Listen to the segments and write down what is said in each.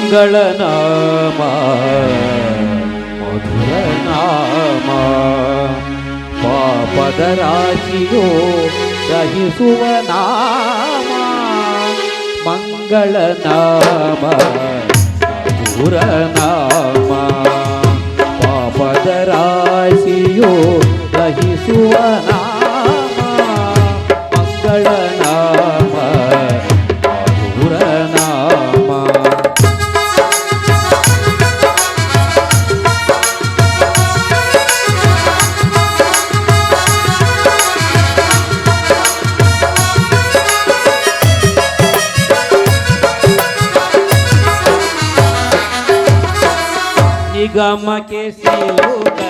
ಮಂಗಳ ನಾಮ, ಮಧುರ ನಾಮ. ಪಾಪದ ರಾಶಿಯೋ ಸಹಿಸುವ ನಾಮ, ಮಂಗಳ ನಾಮ, ಮಧುರ ನಾಮ. ಪಾಪದ ರಾಶಿಯೋ ನಾಮ ग म के सी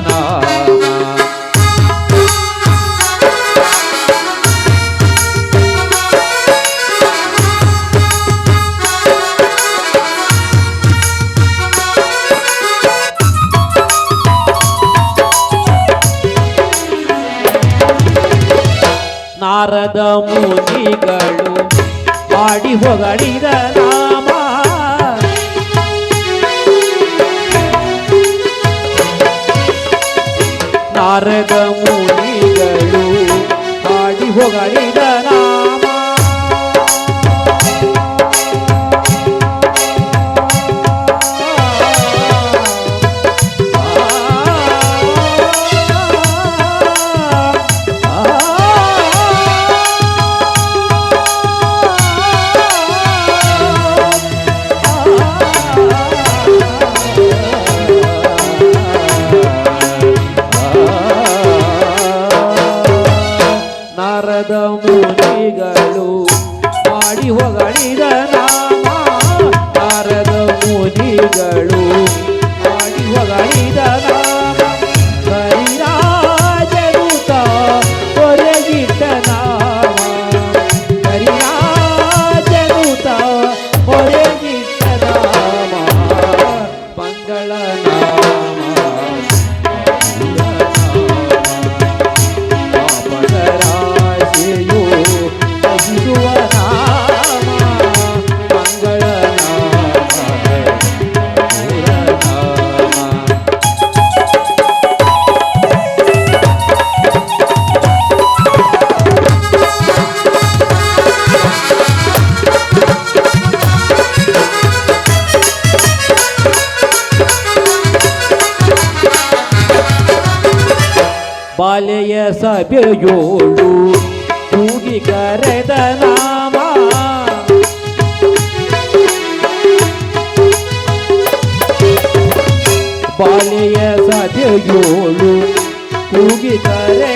ನಾಮ ನಾರದ ಮುನಿಗಳು ಹಾಡಿ ಹೊಗಳಿದ ಸಭೆಯೋಳು ಕೂಗಿ ಕರೆದ ನಾಮ. ಬಾಲೆಯ ಸಭೆಯೋಳು ಕೂಗಿ ಕರೆದ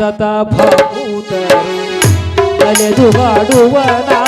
ಸಂತತ ಭೂತರು ಅಲೆದುಗಾಡುವ ನಾಮ ಸಂತತ